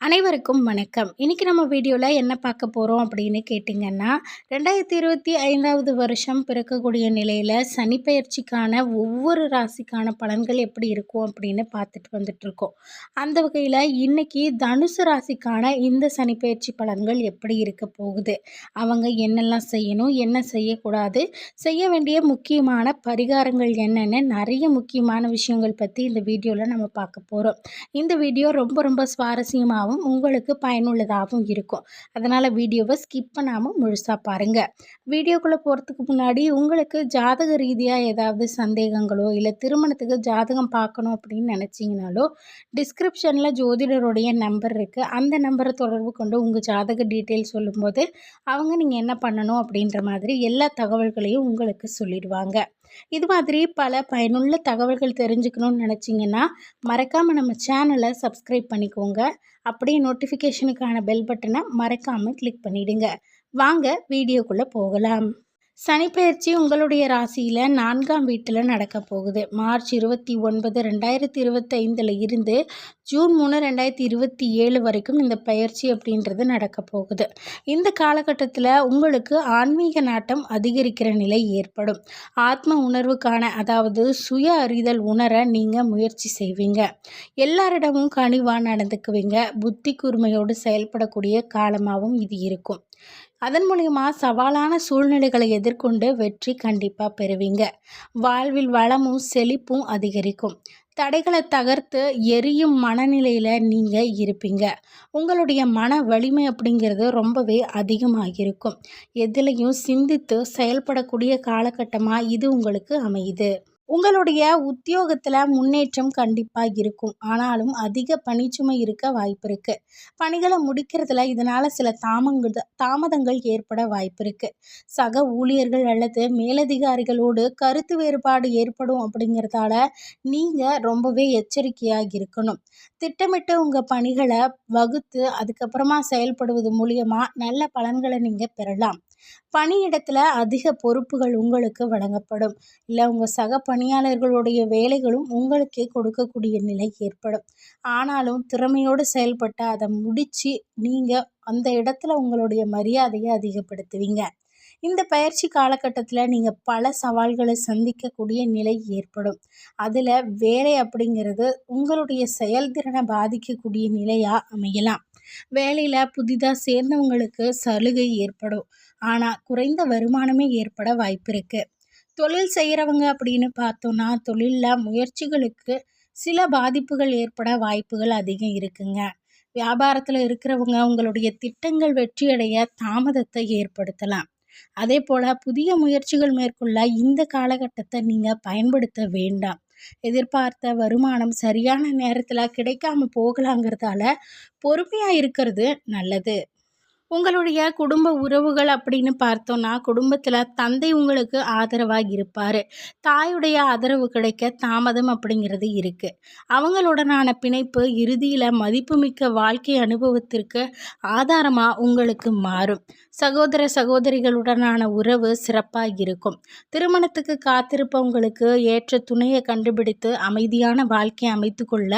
அனைவருக்கும் வணக்கம். இன்றைக்கி நம்ம வீடியோவில் என்ன பார்க்க போகிறோம் அப்படின்னு கேட்டிங்கன்னா ரெண்டாயிரத்தி இருபத்தி ஐந்தாவது வருஷம் பிறக்கக்கூடிய நிலையில் சனிப்பெயர்ச்சிக்கான ஒவ்வொரு ராசிக்கான பலன்கள் எப்படி இருக்கும் அப்படின்னு பார்த்துட்டு வந்துட்ருக்கோம் அந்த வகையில் இன்றைக்கி தனுசு ராசிக்கான இந்த சனிப்பெயர்ச்சி பலன்கள் எப்படி இருக்க போகுது? அவங்க என்னெல்லாம் செய்யணும் என்ன செய்யக்கூடாது செய்ய வேண்டிய முக்கியமான பரிகாரங்கள் என்னென்னு நிறைய முக்கியமான விஷயங்கள் பற்றி இந்த வீடியோவில் நம்ம பார்க்க போகிறோம் இந்த வீடியோ ரொம்ப ரொம்ப சுவாரஸ்யமாகவும் உங்களுக்கு பயனுள்ளதாகவும் இருக்கும். அதனால் வீடியோவை ஸ்கிப் பண்ணாமல் முழுசாக பாருங்கள் வீடியோக்குள்ளே போகிறதுக்கு முன்னாடி உங்களுக்கு ஜாதக ரீதியாக ஏதாவது சந்தேகங்களோ இல்லை திருமணத்துக்கு ஜாதகம் பார்க்கணும் அப்படின்னு நினச்சிங்கனாலோ டிஸ்கிரிப்ஷனில் ஜோதிடருடைய நம்பர் இருக்குது அந்த நம்பரை தொடர்பு கொண்டு உங்கள் ஜாதக டீட்டெயில் சொல்லும்போது அவங்க நீங்கள் என்ன பண்ணணும் அப்படின்ற மாதிரி எல்லா தகவல்களையும் உங்களுக்கு சொல்லிடுவாங்க. இது மாதிரி பல பயனுள்ள தகவல்கள் தெரிஞ்சுக்கணும்னு நினச்சிங்கன்னா மறக்காமல் நம்ம சேனலை சப்ஸ்கிரைப் பண்ணிக்கோங்க. அப்படியே நோட்டிஃபிகேஷனுக்கான பெல் பட்டனை மறக்காமல் கிளிக் பண்ணிவிடுங்க வாங்க வீடியோக்குள்ளே போகலாம். சனிப்பெயர்ச்சி உங்களுடைய ராசியில் நான்காம் வீட்டில் நடக்க போகுது. மார்ச் இருபத்தி ஒன்பது ரெண்டாயிரத்தி இருபத்தைந்தில் இருந்து ஜூன் மூணு ரெண்டாயிரத்தி இருபத்தி ஏழு வரைக்கும் இந்த பயிற்சி அப்படின்றது நடக்க போகுது. இந்த காலகட்டத்தில் உங்களுக்கு ஆன்மீக நாட்டம் அதிகரிக்கிற நிலை ஏற்படும். ஆத்ம உணர்வுக்கான அதாவது சுய அறிதல் உணர நீங்கள் முயற்சி செய்வீங்க. எல்லாரிடமும் கனிவாக நடந்துக்குவீங்க. புத்தி கூர்மையோடு செயல்படக்கூடிய காலமாகவும் இது இருக்கும். அதன் மூலிமா சவாலான சூழ்நிலைகளை எதிர்கொண்டு வெற்றி கண்டிப்பாக பெறுவீங்க. வாழ்வில் வளமும் செழிப்பும் அதிகரிக்கும். தடைகளை தகர்த்து எரியும் மனநிலையில் நீங்கள் இருப்பீங்க. உங்களுடைய மன வலிமை அப்படிங்கிறது ரொம்பவே அதிகமாக இருக்கும் எதிலையும் சிந்தித்து செயல்படக்கூடிய காலகட்டமாக இது உங்களுக்கு அமையுது. உங்களுடைய உத்தியோகத்தில் முன்னேற்றம் கண்டிப்பாக இருக்கும். ஆனாலும் அதிக பணிச்சுமை இருக்க வாய்ப்பு இருக்குது பணிகளை முடிக்கிறதுல இதனால் சில தாமங்க தாமதங்கள் ஏற்பட வாய்ப்பு இருக்குது சக ஊழியர்கள் அல்லது மேலதிகாரிகளோடு கருத்து வேறுபாடு ஏற்படும் அப்படிங்கிறதால நீங்கள் ரொம்பவே எச்சரிக்கையாக இருக்கணும். திட்டமிட்டு உங்கள் பணிகளை வகுத்து அதுக்கப்புறமா செயல்படுவது மூலியமாக நல்ல பலன்களை நீங்கள் பெறலாம். பணியிடத்தில் அதிக பொறுப்புகள் உங்களுக்கு வழங்கப்படும். இல்லை உங்கள் சக பணியாளர்களுடைய வேலைகளும் உங்களுக்கே கொடுக்கக்கூடிய நிலை ஏற்படும். ஆனாலும் திறமையோடு செயல்பட்டு அதை முடித்து நீங்கள் அந்த இடத்துல உங்களுடைய மரியாதையை அதிகப்படுத்துவீங்க. இந்த பயிற்சி காலகட்டத்தில் நீங்கள் பல சவால்களை சந்திக்கக்கூடிய நிலை ஏற்படும். அதில் வேலை அப்படிங்கிறது உங்களுடைய செயல்திறனை பாதிக்கக்கூடிய நிலையாக அமையலாம். வேலையில் புதிதாக சேர்ந்தவங்களுக்கு சலுகை ஏற்படும். ஆனால் குறைந்த வருமானமே ஏற்பட வாய்ப்பு தொழில் செய்கிறவங்க அப்படின்னு பார்த்தோன்னா தொழிலில் முயற்சிகளுக்கு சில பாதிப்புகள் ஏற்பட வாய்ப்புகள் அதிகம் இருக்குங்க. வியாபாரத்தில் இருக்கிறவங்க உங்களுடைய திட்டங்கள் வெற்றியடைய தாமதத்தை ஏற்படுத்தலாம். அதே போல் புதிய முயற்சிகள் மேற்கொள்ள இந்த காலகட்டத்தை நீங்கள் பயன்படுத்த வேண்டாம். எதிர்பார்த்த வருமானம் சரியான நேரத்தில் கிடைக்காம போகலாங்கிறதால பொறுமையாக இருக்கிறது நல்லது. உங்களுடைய குடும்ப உறவுகள் அப்படின்னு பார்த்தோன்னா குடும்பத்தில் தந்தை உங்களுக்கு ஆதரவாக இருப்பார். தாயுடைய ஆதரவு கிடைக்க தாமதம் அப்படிங்கிறது இருக்குது அவங்களுடனான பிணைப்பு இறுதியில் மதிப்புமிக்க வாழ்க்கை அனுபவத்திற்கு ஆதாரமாக உங்களுக்கு மாறும். சகோதர சகோதரிகளுடனான உறவு சிறப்பாக இருக்கும். திருமணத்துக்கு காத்திருப்பவங்களுக்கு ஏற்ற துணையை கண்டுபிடித்து அமைதியான வாழ்க்கையை அமைத்துக்கொள்ள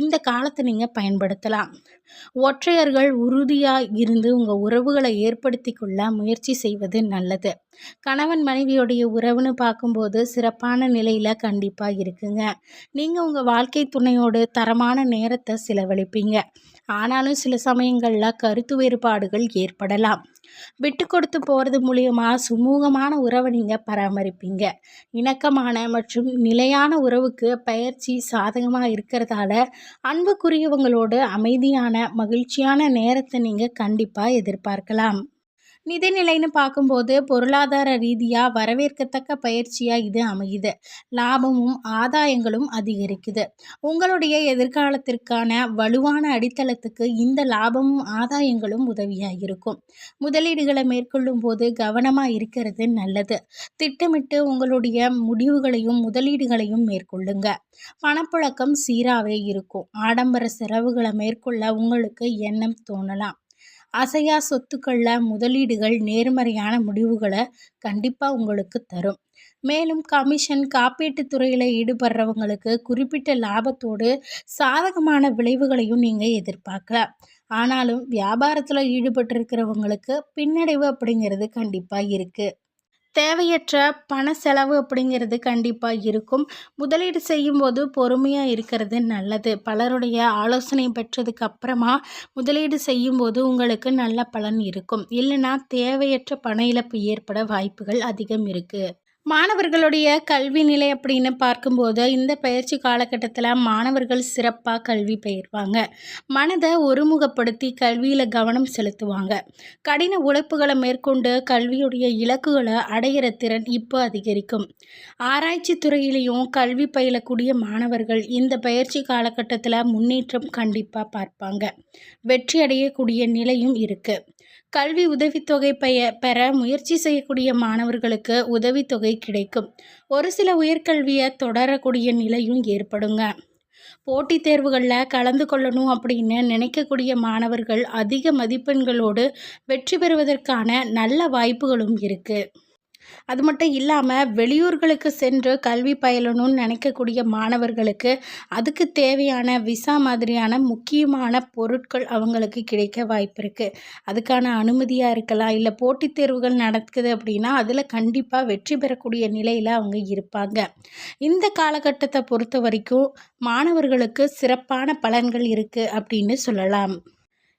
இந்த காலத்தை நீங்கள் பயன்படுத்தலாம். ஒற்றையர்கள் உறுதியாக இருந்து உங்கள் உறவுகளை ஏற்படுத்தி கொள்ள முயற்சி செய்வது நல்லது. கணவன் மனைவியோடைய உறவுன்னு பார்க்கும்போது சிறப்பான நிலையில் கண்டிப்பாக இருக்குங்க. நீங்கள் உங்கள் வாழ்க்கை துணையோடு தரமான நேரத்தை செலவழிப்பீங்க. ஆனாலும் சில சமயங்களில் கருத்து வேறுபாடுகள் ஏற்படலாம். விட்டு கொடுத்து போகிறது மூலியமாக சுமூகமான உறவை நீங்கள் பராமரிப்பீங்க. இணக்கமான மற்றும் நிலையான உறவுக்கு பயிற்சி சாதகமாக இருக்கிறதால அன்புக்குரியவங்களோடு அமைதியான மகிழ்ச்சியான நேரத்தை நீங்கள் கண்டிப்பாக எதிர்பார்க்கலாம். நிதிநிலைன்னு பார்க்கும்போது பொருளாதார ரீதியாக வரவேற்கத்தக்க பயிற்சியாக இது அமையுது. லாபமும் ஆதாயங்களும் அதிகரிக்குது. உங்களுடைய எதிர்காலத்திற்கான வலுவான அடித்தளத்துக்கு இந்த லாபமும் ஆதாயங்களும் உதவியாக இருக்கும். முதலீடுகளை மேற்கொள்ளும் போது கவனமாக இருக்கிறது நல்லது. திட்டமிட்டு உங்களுடைய முடிவுகளையும் முதலீடுகளையும் மேற்கொள்ளுங்க. பணப்புழக்கம் சீராகவே இருக்கும். ஆடம்பர செலவுகளை மேற்கொள்ள உங்களுக்கு எண்ணம் தோணலாம். அசையா சொத்துக்களில் முதலீடுகள் நேர்மறையான முடிவுகளை கண்டிப்பாக உங்களுக்கு தரும். மேலும் கமிஷன் காப்பீட்டு துறையில் ஈடுபடுறவங்களுக்கு குறிப்பிட்ட லாபத்தோடு சாதகமான விளைவுகளையும் நீங்கள் எதிர்பார்க்கலாம். ஆனாலும் வியாபாரத்தில் ஈடுபட்டிருக்கிறவங்களுக்கு பின்னடைவு அப்படிங்கிறது கண்டிப்பாக இருக்குது தேவையற்ற பண செலவு அப்படிங்கிறது கண்டிப்பாக இருக்கும். முதலீடு செய்யும்போது பொறுமையாக இருக்கிறது நல்லது. பலருடைய ஆலோசனை பெற்றதுக்கு அப்புறமா முதலீடு செய்யும்போது உங்களுக்கு நல்ல பலன் இருக்கும். இல்லைன்னா தேவையற்ற பண இழப்பு ஏற்பட வாய்ப்புகள் அதிகம் இருக்குது மாணவர்களுடைய கல்வி நிலை அப்படின்னு பார்க்கும்போது இந்த பயிற்சி காலகட்டத்தில் மாணவர்கள் சிறப்பாக கல்வி பயிர்வாங்க. மனதை ஒருமுகப்படுத்தி கல்வியில் கவனம் செலுத்துவாங்க. கடின உழைப்புகளை மேற்கொண்டு கல்வியுடைய இலக்குகளை அடையிற திறன் இப்போ அதிகரிக்கும். ஆராய்ச்சி துறையிலையும் கல்வி பயிலக்கூடிய மாணவர்கள் இந்த பயிற்சி காலகட்டத்தில் முன்னேற்றம் கண்டிப்பாக பார்ப்பாங்க. வெற்றி அடையக்கூடிய நிலையும் இருக்குது கல்வி உதவித்தொகை பெய பெற முயற்சி செய்யக்கூடிய மாணவர்களுக்கு உதவித்தொகை கிடைக்கும். ஒரு சில உயர்கல்வியை தொடரக்கூடிய நிலையும் ஏற்படுங்க. போட்டித் தேர்வுகளில் கலந்து கொள்ளணும் அப்படின்னு நினைக்கக்கூடிய மாணவர்கள் அதிக மதிப்பெண்களோடு வெற்றி பெறுவதற்கான நல்ல வாய்ப்புகளும் இருக்குது அது மட்டும் இல்லாமல் வெளியூர்களுக்கு சென்று கல்வி பயிலணும்னு நினைக்கக்கூடிய மாணவர்களுக்கு அதுக்கு தேவையான விசா மாதிரியான முக்கியமான பொருட்கள் அவங்களுக்கு கிடைக்க வாய்ப்பு இருக்குது அதுக்கான அனுமதியாக இருக்கலாம். இல்லை போட்டித் தேர்வுகள் நடக்குது அப்படின்னா அதில் கண்டிப்பாக வெற்றி பெறக்கூடிய நிலையில் அவங்க இருப்பாங்க. இந்த காலகட்டத்தை பொறுத்த வரைக்கும் மாணவர்களுக்கு சிறப்பான பலன்கள் இருக்குது அப்படின்னு சொல்லலாம்.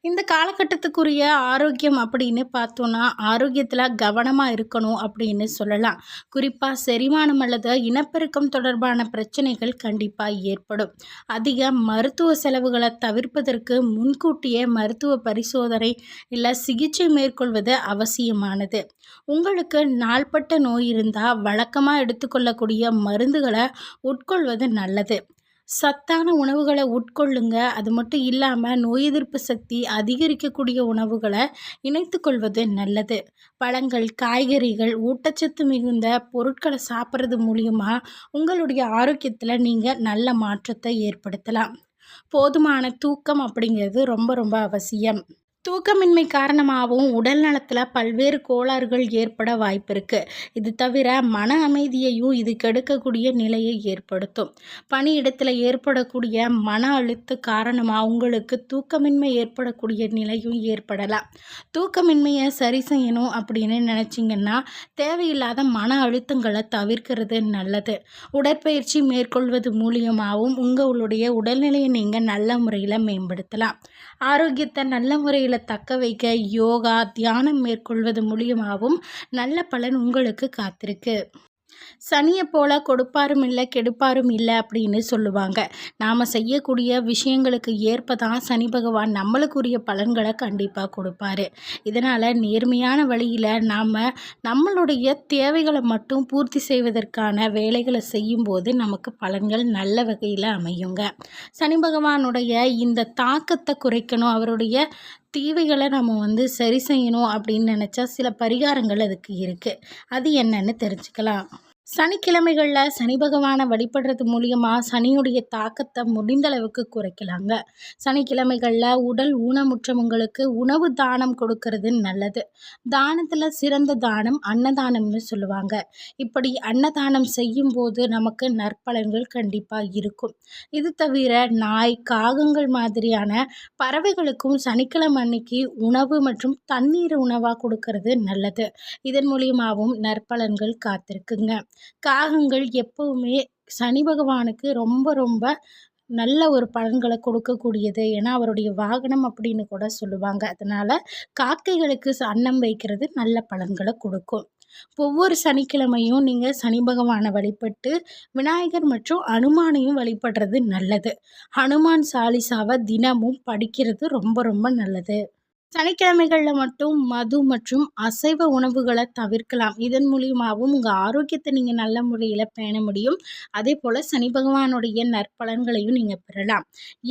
இந்த காலகட்டத்துக்குரிய ஆரோக்கியம் அப்படின்னு பார்த்தோன்னா ஆரோக்கியத்தில் கவனமாக இருக்கணும் அப்படின்னு சொல்லலாம். குறிப்பாக செரிமானம் அல்லது இனப்பெருக்கம் தொடர்பான பிரச்சனைகள் கண்டிப்பாக ஏற்படும். அதிக மருத்துவ செலவுகளை தவிர்ப்பதற்கு முன்கூட்டியே மருத்துவ பரிசோதனை இல்லை சிகிச்சை மேற்கொள்வது அவசியமானது. உங்களுக்கு நாள்பட்ட நோய் இருந்தால் வழக்கமாக எடுத்துக்கொள்ளக்கூடிய மருந்துகளை உட்கொள்வது நல்லது. சத்தான உணவுகளை உட்கொள்ளுங்க. அது மட்டும் இல்லாமல் நோய் எதிர்ப்பு சக்தி அதிகரிக்கக்கூடிய உணவுகளை இணைத்து கொள்வது நல்லது. பழங்கள் காய்கறிகள் ஊட்டச்சத்து மிகுந்த பொருட்களை சாப்பிட்றது மூலியமாக உங்களுடைய ஆரோக்கியத்தில் நீங்கள் நல்ல மாற்றத்தை ஏற்படுத்தலாம். போதுமான தூக்கம் அப்படிங்கிறது ரொம்ப ரொம்ப அவசியம். தூக்கமின்மை காரணமாகவும் உடல் நலத்தில் பல்வேறு கோளாறுகள் ஏற்பட வாய்ப்பு இருக்குது இது தவிர மன அமைதியையும் இது கெடுக்கக்கூடிய நிலையை ஏற்படுத்தும். பணியிடத்தில் ஏற்படக்கூடிய மன அழுத்த காரணமாக உங்களுக்கு தூக்கமின்மை ஏற்படக்கூடிய நிலையும் ஏற்படலாம். தூக்கமின்மையை சரி செய்யணும் அப்படின்னு நினச்சிங்கன்னா தேவையில்லாத மன அழுத்தங்களை தவிர்க்கிறது நல்லது. உடற்பயிற்சி மேற்கொள்வது மூலியமாகவும் உங்களுடைய உடல்நிலையை நீங்கள் நல்ல முறையில் மேம்படுத்தலாம். ஆரோக்கியத்தை நல்ல முறையில் ஆரோக்கியங்களை தக்க வைக்க யோகா தியானம் மேற்கொள்வது மூலியமாகவும் நல்ல பலன் உங்களுக்கு காத்திருக்கு. சனியை போல கொடுப்பாரும் இல்லை கெடுப்பாரும் இல்லை அப்படின்னு சொல்லுவாங்க. நாம் செய்யக்கூடிய விஷயங்களுக்கு ஏற்ப தான் சனி பகவான் நம்மளுக்குரிய பலன்களை கண்டிப்பாக கொடுப்பாரு. இதனால் நேர்மையான வழியில் நாம் நம்மளுடைய தேவைகளை மட்டும் பூர்த்தி செய்வதற்கான வேலைகளை செய்யும்போது நமக்கு பலன்கள் நல்ல வகையில் அமையுங்க. சனி பகவானுடைய இந்த தாக்கத்தை குறைக்கணும் அவருடைய தீவைகளை நம்ம வந்து சரி செய்யணும் அப்படின்னு நினச்சா சில பரிகாரங்கள் அதுக்கு இருக்குது அது என்னன்னு தெரிஞ்சுக்கலாம். சனிக்கிழமைகளில் சனி பகவானை வழிபடுறது மூலியமாக சனியுடைய தாக்கத்தை முடிந்தளவுக்கு குறைக்கலாங்க. சனிக்கிழமைகளில் உடல் ஊனமுற்றவங்களுக்கு உணவு தானம் கொடுக்கறது நல்லது. தானத்தில் சிறந்த தானம் அன்னதானம்னு சொல்லுவாங்க. இப்படி அன்னதானம் செய்யும்போது நமக்கு நற்பலன்கள் கண்டிப்பாக இருக்கும். இது தவிர நாய் காகங்கள் மாதிரியான பறவைகளுக்கும் சனிக்கிழமை அன்னைக்கு உணவு மற்றும் தண்ணீர் உணவாக கொடுக்கறது நல்லது. இதன் மூலியமாகவும் நற்பலன்கள் காத்திருக்குங்க. காகங்கள் எப்போவுமே சனி பகவானுக்கு ரொம்ப ரொம்ப நல்ல ஒரு பலன்களை கொடுக்கக்கூடியது. ஏன்னா அவருடைய வாகனம் அப்படின்னு கூட சொல்லுவாங்க. அதனால் காக்கைகளுக்கு அன்னம் வைக்கிறது நல்ல பலன்களை கொடுக்கும். ஒவ்வொரு சனிக்கிழமையும் நீங்கள் சனி பகவானை வழிபட்டு விநாயகர் மற்றும் அனுமானையும் வழிபடுறது நல்லது. ஹனுமான் சாலிசாவை தினமும் படிக்கிறது ரொம்ப ரொம்ப நல்லது. சனிக்கிழமைகளில் மட்டும் மது மற்றும் அசைவ உணவுகளை தவிர்க்கலாம். இதன் மூலியமாகவும் உங்கள் ஆரோக்கியத்தை நீங்கள் நல்ல முறையில் பேண முடியும். அதே போல் சனி பகவானுடைய நற்பலன்களையும் நீங்கள் பெறலாம்.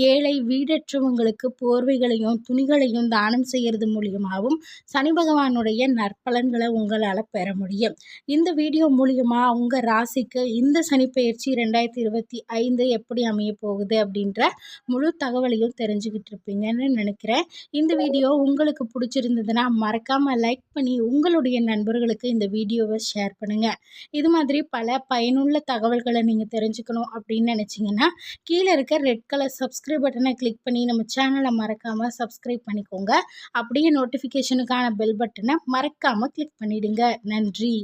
ஏழை வீடற்றவங்களுக்கு போர்வைகளையும் துணிகளையும் தானம் செய்கிறது மூலியமாகவும் சனி பகவானுடைய நற்பலன்களை உங்களால் பெற முடியும். இந்த வீடியோ மூலியமாக உங்கள் ராசிக்கு இந்த சனிப்பெயர்ச்சி ரெண்டாயிரத்தி இருபத்தி ஐந்து எப்படி அமைய போகுது அப்படின்ற முழு தகவலையும் தெரிஞ்சுக்கிட்டு இருப்பீங்கன்னு நினைக்கிறேன். இந்த வீடியோ உங்களுக்கு பிடிச்சிருந்ததுன்னா மறக்காமல் லைக் பண்ணி உங்களுடைய நண்பர்களுக்கு இந்த வீடியோவை ஷேர் பண்ணுங்கள் இது மாதிரி பல பயனுள்ள தகவல்களை நீங்கள் தெரிஞ்சுக்கணும் அப்படின்னு நினச்சிங்கன்னா கீழே இருக்க ரெட் கலர் சப்ஸ்கிரைப் பட்டனை கிளிக் பண்ணி நம்ம சேனலை மறக்காமல் சப்ஸ்கிரைப் பண்ணிக்கோங்க. அப்படியே நோட்டிஃபிகேஷனுக்கான பெல் பட்டனை மறக்காமல் கிளிக் பண்ணிவிடுங்க நன்றி.